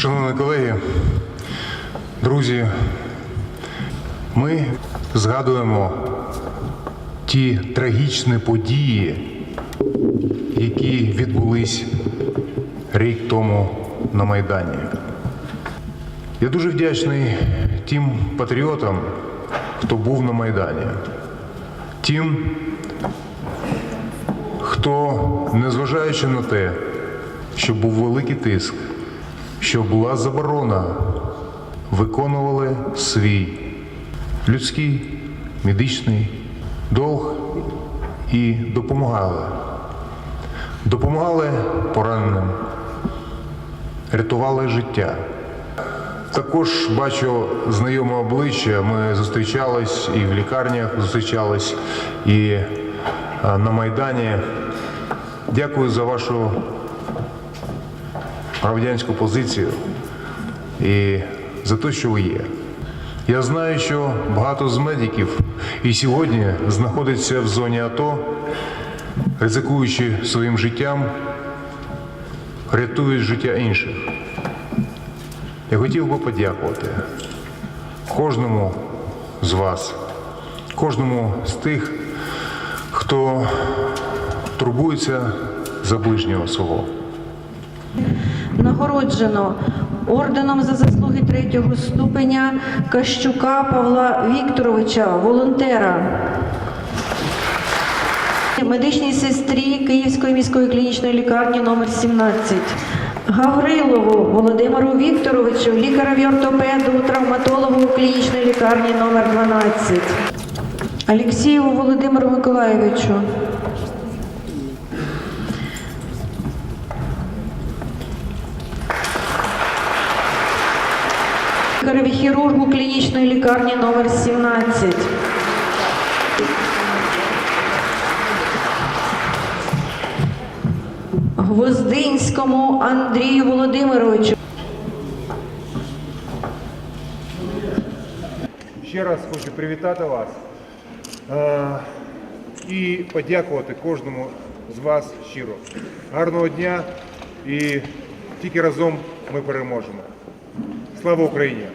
Шановні колеги, друзі, ми згадуємо ті трагічні події, які відбулись рік тому на Майдані. Я дуже вдячний тим патріотам, хто був на Майдані, тим, хто, незважаючи на те, що був великий тиск, що була заборона, виконували свій людський медичний долг і допомагали. Допомагали пораненим, рятували життя. Також бачу знайоме обличчя. Ми зустрічались і в лікарнях зустрічались, і на Майдані. Дякую за вашу громадянську позицію і за те, що ви є. Я знаю, що багато з медиків і сьогодні знаходяться в зоні АТО, ризикуючи своїм життям, рятують життя інших. Я хотів би подякувати кожному з вас, кожному з тих, хто турбується за ближнього свого. Нагороджено орденом за заслуги третього ступеня Кащука Павла Вікторовича, волонтера. Медичній сестрі Київської міської клінічної лікарні номер 17. Гаврилову Володимиру Вікторовичу, лікареві ортопеду, травматологу клінічної лікарні номер 12. Алексієву Володимиру Миколайовичу. Лікареві хірургу клінічної лікарні номер 17. Гвоздинському Андрію Володимировичу. Ще раз хочу привітати вас е, і подякувати кожному з вас щиро. Гарного дня і тільки разом ми переможемо. Слава Україні!